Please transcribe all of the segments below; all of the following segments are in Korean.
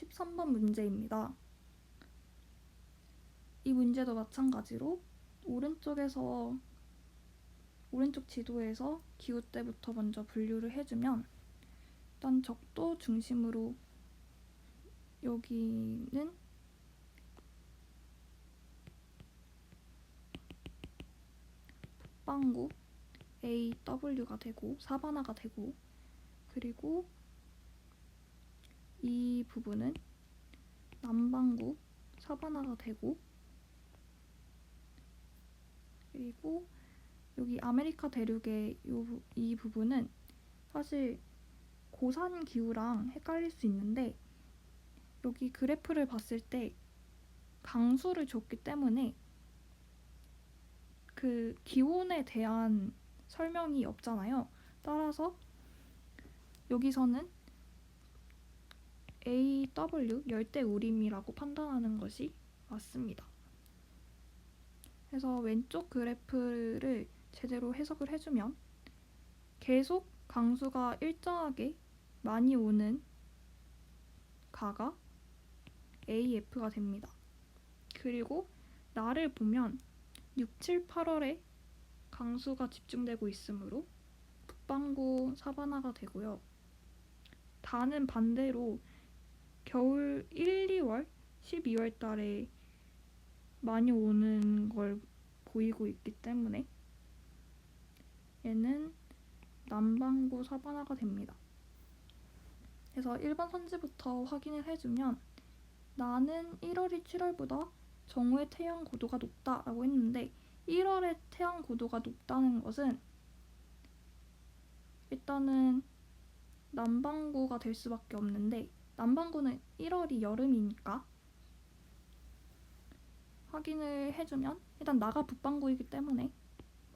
13번 문제입니다. 이 문제도 마찬가지로 오른쪽에서 오른쪽 지도에서 기후 때부터 먼저 분류를 해주면 일단 적도 중심으로 여기는 북반구 AW가 되고 사바나가 되고 그리고 이 부분은 남반구 사바나가 되고 그리고 여기 아메리카 대륙의 요, 부- 이 부분은 사실 고산 기후랑 헷갈릴 수 있는데 여기 그래프를 봤을 때 강수를 줬기 때문에 그 기온에 대한 설명이 없잖아요. 따라서 여기서는 AW 열대 우림이라고 판단하는 것이 맞습니다. 그래서 왼쪽 그래프를 제대로 해석을 해주면 계속 강수가 일정하게 많이 오는 가가 AF가 됩니다. 그리고 날을 보면 6, 7, 8월에 강수가 집중되고 있으므로 북반구 사바나가 되고요. 다는 반대로 겨울 1, 2월, 12월 달에 많이 오는 걸 보이고 있기 때문에 얘는 남반구 사바나가 됩니다. 그래서 1번 선지부터 확인을 해주면 나는 1월이 7월보다 정오의 태양 고도가 높다라고 했는데 1월의 태양 고도가 높다는 것은 일단은 남반구가 될 수밖에 없는데 남반구는 1월이 여름이니까 확인을 해주면 일단 나가 북반구이기 때문에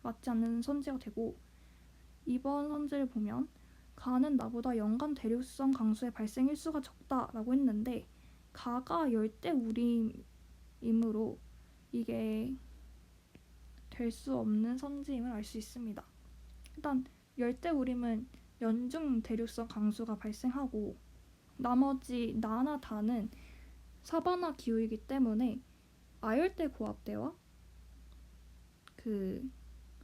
맞지 않는 선지가 되고 이번 선지를 보면 가는 나보다 연간 대륙성 강수의 발생 일수가 적다라고 했는데 가가 열대 우림이므로 이게 될 수 없는 선지임을 알 수 있습니다. 일단 열대 우림은 연중 대륙성 강수가 발생하고 나머지 나나 다는 사바나 기후이기 때문에 아열대 고압대와 그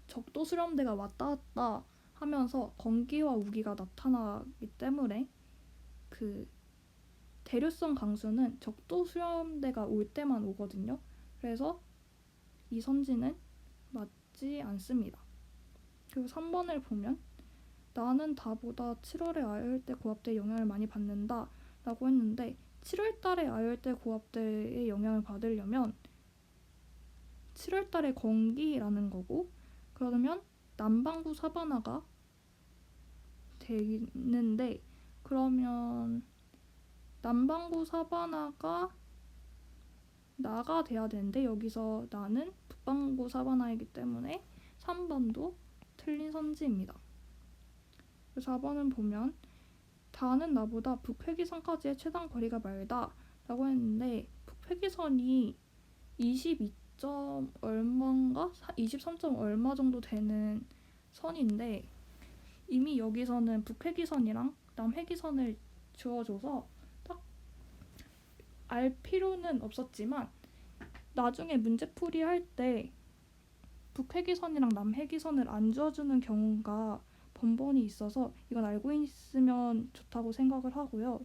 적도 수렴대가 왔다 갔다 하면서 건기와 우기가 나타나기 때문에 그 대류성 강수는 적도 수렴대가 올 때만 오거든요. 그래서 이 선지는 맞지 않습니다. 그리고 3번을 보면 나는 다보다 7월의 아열대 고압대의 영향을 많이 받는다 라고 했는데 7월 달에 아열대 고압대의 영향을 받으려면 7월 달에 건기라는 거고 그러면 남반구 사바나가 되는데 그러면 남반구 사바나가 나가 돼야 되는데 여기서 나는 북반구 사바나이기 때문에 3번도 틀린 선지입니다. 4번은 보면 다는 나보다 북회기선까지의 최단 거리가 멀다 라고 했는데 북회기선이 22점 얼마인가? 23점 얼마 정도 되는 선인데 이미 여기서는 북회기선이랑 남회기선을 주어줘서 딱 알 필요는 없었지만 나중에 문제 풀이 할 때 북회기선이랑 남회기선을 안 주어주는 경우가 번번이 있어서 이건 알고 있으면 좋다고 생각을 하고요.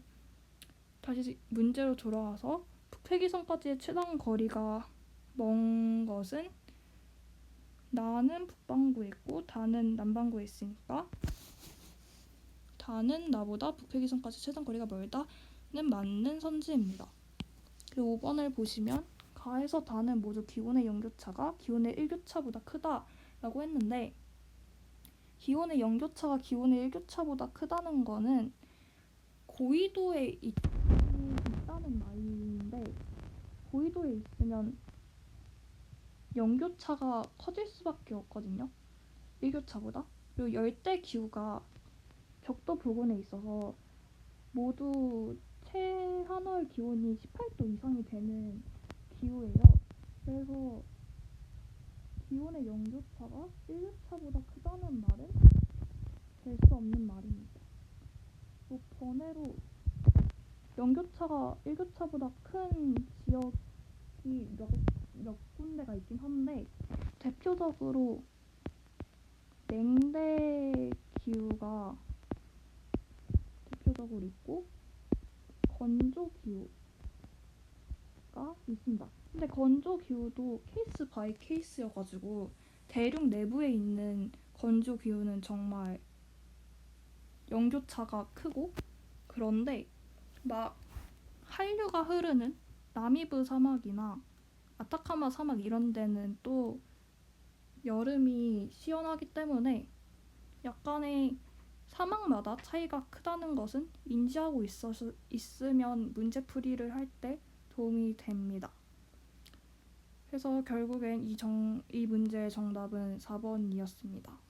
다시 문제로 돌아와서 북회기선까지의 최단 거리가 먼 것은 나는 북반구에 있고 다는 남반구에 있으니까 다는 나보다 북회기선까지 최단 거리가 멀다는 맞는 선지입니다. 그리고 5번을 보시면 가에서 다는 모두 기온의 연교차가 기온의 일교차보다 크다라고 했는데 기온의 연교차가 기온의 일교차보다 크다는 거는 고緯도에 있, 있다는 말인데 고緯도에 있으면 연교차가 커질 수밖에 없거든요. 일교차보다. 그리고 열대 기후가 적도 부근에 있어서 모두 최한월 기온이 18도 이상이 되는 기후예요. 그래서 기온의 연교차가 1교차보다 크다는 말은 될 수 없는 말입니다. 또 번외로 연교차가 일교차보다 큰 지역이 몇, 몇 군데가 있긴 한데 대표적으로 냉대 기후가 대표적으로 있고 건조 기후가 있습니다. 근데 건조 기후도 케이스 바이 케이스여가지고 대륙 내부에 있는 건조 기후는 정말 연교차가 크고 그런데 막 한류가 흐르는 나미브 사막이나 아타카마 사막 이런 데는 또 여름이 시원하기 때문에 약간의 사막마다 차이가 크다는 것은 인지하고 있어서, 있으면 문제풀이를 할 때 도움이 됩니다. 그래서 결국엔 이, 정, 이 문제의 정답은 4번이었습니다.